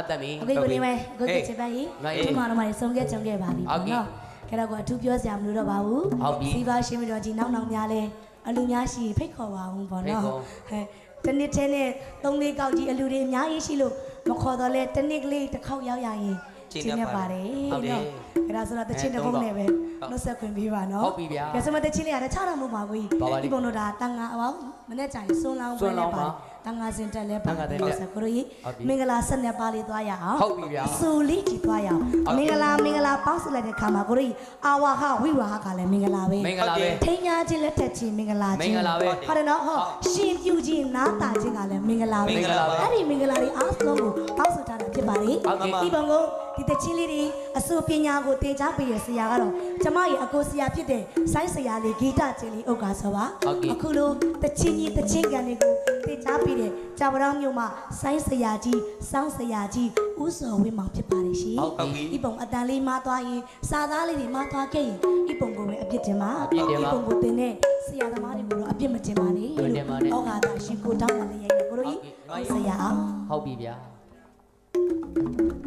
အတတ်မီ အခုကိုနေမဲအခုကိုချစ်ပါကြီးဟေးဒီမှာတော့မနေဆုံးခဲ့ကြုံခဲ့ပါပြီဟုတ်ပေါ့ကဲ့နော်ခဲ့တော့ကိုအထူးပြောစရာမလိုတော့ပါဘူးဟုတ်ပြီစီပါရှင်းပြီးတော့ဒီနောက်နောက်များလဲအလူများရှိရင်ဖိတ်ခေါ်ပါအောင်ပေါ့နော်ဖိတ်ခေါ် ဟဲ့တစ်နစ်ထဲနဲ့၃လေးကောက်ကြီးအလူတွေအများကြီးရှိလို့မခေါ်တော့လဲတစ်နစ်ကလေးတစ်ခေါက်ရောက်ရရင် ကျင့်ကျင်းတနေတ်ပါပါတတယ်ယ်ဟုတ်တယ်နော်အဲ့ဒါဆိုတော့တချင်းတစ်ခုနဲ့ပဲဟုတ်နှုတ်ဆက်ခွင့်ပေးပါနော်ဟုတ်ပြီဗျာကဲစမတချင်းလေးရတယ်ခြားတော့မဟုတ်ပါဘူးပါပါလိဒီပုံတော့ဒါတန်ငါအောင်မနေ့ကျရင်စွန်းလောင်းစွန်းလောင်းပါတန်ငါစင်တက်လဲတန်ငါစင်တက်ဆက်ကိုရီဟုတ်ပြီမင်္ဂလာဆက်နှစ်ပါးလေးသွားရအောင်ဟုတ်ပြီဗျာဆူလေးကြည့်သွားရအောင်ဟုတ်မင်္ဂလာမင်္ဂလာပေါင်းစုလိုက်တဲ့ခါမှာကိုရီအာဝါဟဝိဝါဟကလည်းမင်္ဂလာပဲမင်္ဂလာပဲထိန်းညာခြင်းလက်ထက်ခြင်းမင်္ဂလာခြင်းမင်္ဂလာပဲဟုတ်တယ်နော်ဟောရှင်ပြူခြင်းနားတာခြင်းကလည်းမင်္ဂလာပဲမင်္ဂလာပါအဲ့ဒီမင်္ဂလာတွေအားလုံးကိုပေါင်းစုထားတာဖြစ်ပါလေဟုတ်ကဲ့ဒီပုံကို ဒီတချင်းလေးတွေအစိုးပညာကိုသင်ကြားပေးရဆရာကတော့ကျမရဲ့အကိုဆရာဖြစ်တဲ့ဆိုင်းဆရာလေးဂီတချင်းလေးဥက္ကာဆိုပါဟုတ်ကဲ့အခုလိုတချင်းကြီးတချင်းကန်တွေကိုသင်ကြားပေးတဲ့ဂျာဗရောင်းမြို့မှာဆိုင်းဆရာကြီးစောင်းဆရာကြီးဦးစောဝင်းမောင်ဖြစ်ပါတယ်ရှင်ဟုတ်ပြီဒီပုံအတန်လေးမသွားရင်စာသားလေးတွေမသွားခဲ့ရင်ဒီပုံကိုပဲအပြစ်တင်ပါအပြစ်တင်ပါဒီပုံကိုတင်တဲ့ဆရာသမားတွေကိုတော့အပြစ်မတင်ပါနဲ့မတင်ပါနဲ့ဩဃာတာရှင်ကိုတောင်းတယ်လေရဲ့ကိုတို့ကြီးဟုတ်ကဲ့ဆရာအောင်ဟုတ်ပြီဗျာအော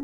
င်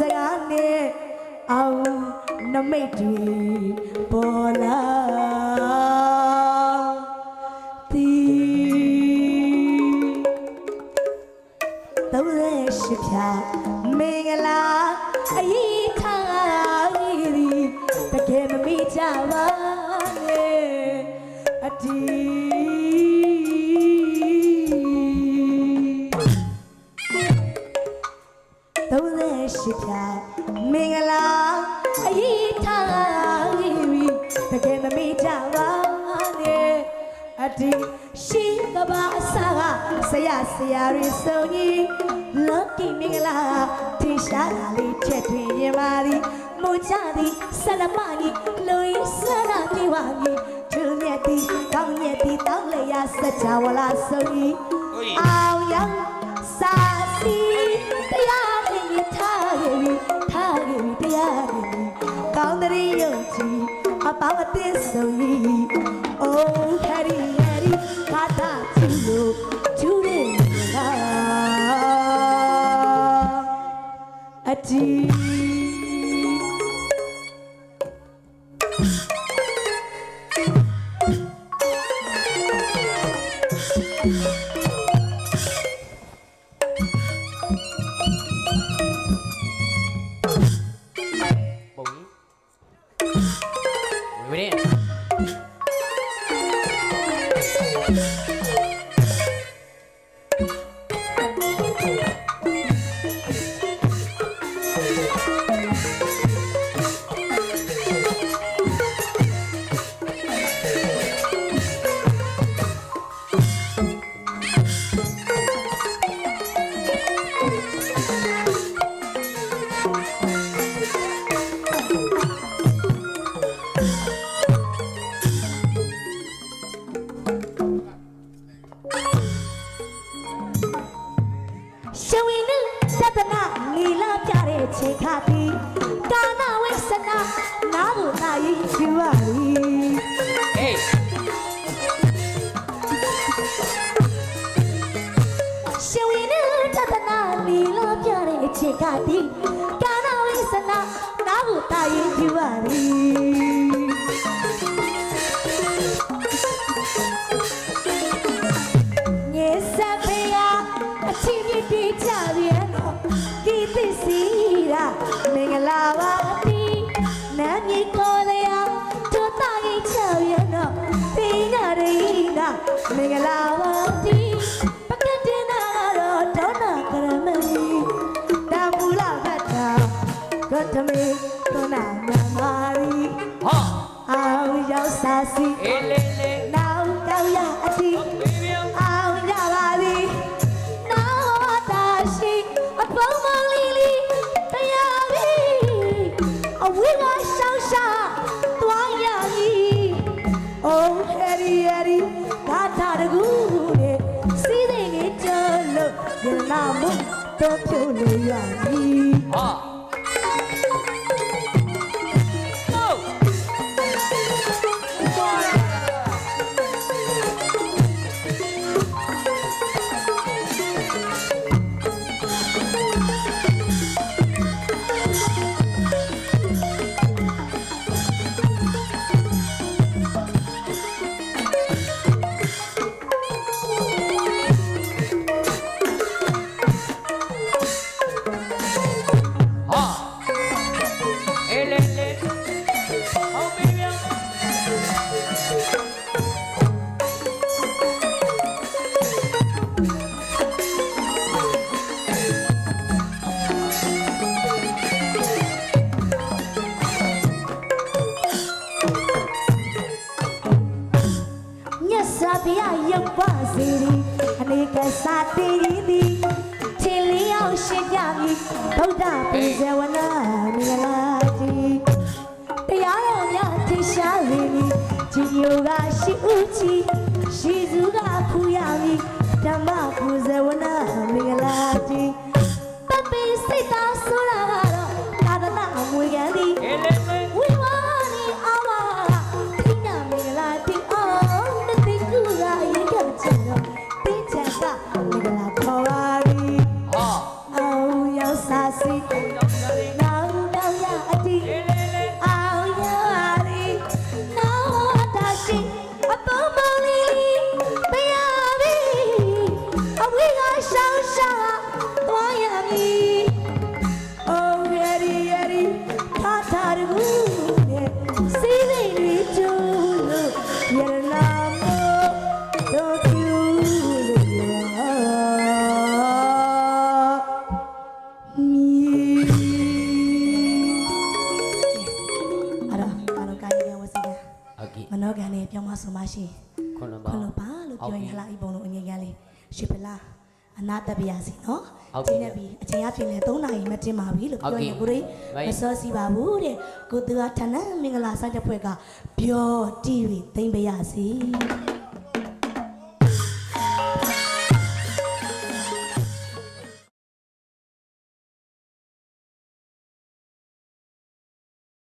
စကားနေအောင်နမိတ်တွေပေါ်လာသည်သုံးလက်ရှိဖြာမင်္ဂလာအရေးထားသည်တကယ်မမိကြပါနဲ့အတီ တကယ်မမိကြပါနဲ့အတီရှိကဘာအစားကဆရာဆရာရီစုံကြီး Lucky မင်္ဂလာထင်ရှားတာလေးချက်တွင်ရင်ပါသည်မူကြသည်ဆလမကြီးလူရင်းဆန္ဒပြေပါမည်သူမြတ်သည်ကောင်းမြတ်သည်တောင်းလျာစကြဝဠာစုံကြီးဟုတ်ပြီအောင်ရောက် အပေါင်းအသင်းစုံကြီးအိုးဟရီဟရီခါတာချူလို့ချူရင်လာအတီ ပါလီဟေးရှင်ဝင်နုတတနာနီလာပြတဲ့ခြေခါတီကာနာဝိစနာနာဘုနာယီချူပါလီ မင်္ဂလာပါတီပကတင်နာတော့ဒေါနာကရမီတာမူလာဘတ်တာရတမေဒနာမြမာရီဟာအောင်ရောက်စားစစီအေးလေးလေး မို့တော့ဖြုတ်လို့ ပ်ပါစေဒီအနေကစားတည်သည်ခြေလျောက်ရှိကြပြီဗုဒ္ဓပိဇဝနာမင်္ဂလာကြီးတရားတော်များထင်ရှားလေပြီជីညိုကရှိဦးချီရှိစုကဖူရပြီဓမ္မပူဇဝနာမင်္ဂလာကြီး မနောကန်နဲ့ပြောင်းမဆိုမရှိခွန်းလုံးခပါလို့ပါလို့ပြောရင်ဟလာဤပုံလို့အငြိမ်ကလေးရွှေဖလားအနာတက်ပြရစီနော်ဟုတ်ပြီကျင်းနေပြီအချိန်အဖြစ်လဲ3နာရီမတင်ပါဘူးလို့ပြောရင်ဟုတ်ကိုကဲ့ရိမိုင်မစောစီပါဘူးတဲ့ကိုသူကဌာနမင်္ဂလာဆိုင်တဲ့ဖွဲ့ကပြောတီးပြီးသိမ့်ပါရစီ